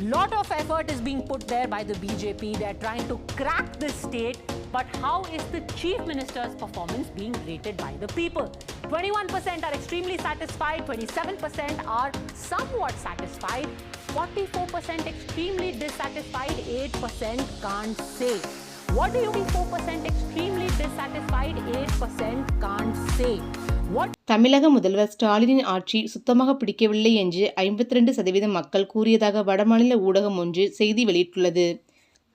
Lot of effort is being put there by the BJP. They're trying to crack this state. But how is the chief minister's performance being rated by the people? 21% are extremely satisfied, 27% are somewhat satisfied, 44% extremely dissatisfied, 8% can't say. What do you mean 4% extremely dissatisfied, 8% can't say? தமிழக முதல்வர் ஸ்டாலினின் ஆட்சி சுத்தமாக பிடிக்கவில்லை என்று ஐம்பத்தி ரெண்டு சதவீதம் மக்கள் கூறியதாக வடமாநில ஊடகம் ஒன்று செய்தி வெளியிட்டுள்ளது.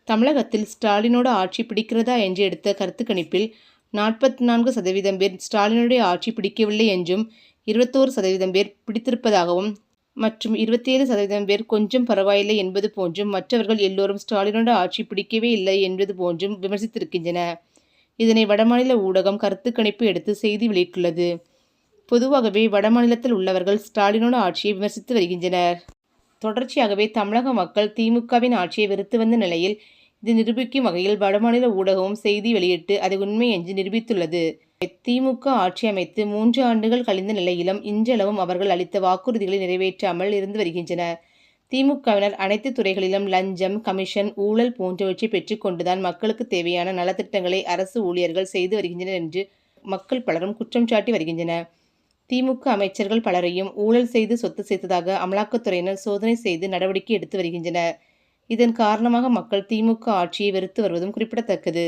தமிழகத்தில் ஸ்டாலினோட ஆட்சி பிடிக்கிறதா என்று எடுத்த கருத்து கணிப்பில் நாற்பத்தி நான்கு சதவீதம் பேர் ஸ்டாலினுடைய ஆட்சி பிடிக்கவில்லை என்றும் இருபத்தோரு சதவீதம் பேர் பிடித்திருப்பதாகவும் மற்றும் இருபத்தேழு சதவீதம் பேர் கொஞ்சம் பரவாயில்லை என்பது போன்றும் மற்றவர்கள் எல்லோரும் ஸ்டாலினோட ஆட்சி பிடிக்கவே இல்லை என்பது போன்றும் விமர்சித்திருக்கின்றன இதனை வடமாநில ஊடகம் கருத்து கணிப்பு எடுத்து செய்தி வெளியிட்டுள்ளது. பொதுவாகவே வடமாநிலத்தில் உள்ளவர்கள் ஸ்டாலினோட ஆட்சியை விமர்சித்து வருகின்றனர். தொடர்ச்சியாகவே தமிழக மக்கள் திமுகவின் ஆட்சியை வெறுத்து வந்த நிலையில் இது நிரூபிக்கும் வகையில் வடமாநில ஊடகமும் செய்தி வெளியிட்டு அதை உண்மை என்று நிரூபித்துள்ளது. திமுக ஆட்சி அமைத்து மூன்று ஆண்டுகள் கழிந்த நிலையிலும் இன்றளவும் அவர்கள் அளித்த வாக்குறுதிகளை நிறைவேற்றாமல் இருந்து வருகின்றனர் திமுகவினர் அனைத்து துறைகளிலும் லஞ்சம் கமிஷன் ஊழல் போன்றவற்றை பெற்றுக்கொண்டுதான் மக்களுக்கு தேவையான நலத்திட்டங்களை அரசு ஊழியர்கள் செய்து வருகின்றனர் என்று மக்கள் பலரும் குற்றம் சாட்டி வருகின்றனர். திமுக அமைச்சர்கள் பலரையும் ஊழல் செய்து சொத்து சேர்த்ததாக அமலாக்கத்துறையினர் சோதனை செய்து நடவடிக்கை எடுத்து வருகின்றனர். இதன் காரணமாக மக்கள் திமுக ஆட்சியை வெறுத்து வருவதும் குறிப்பிடத்தக்கது.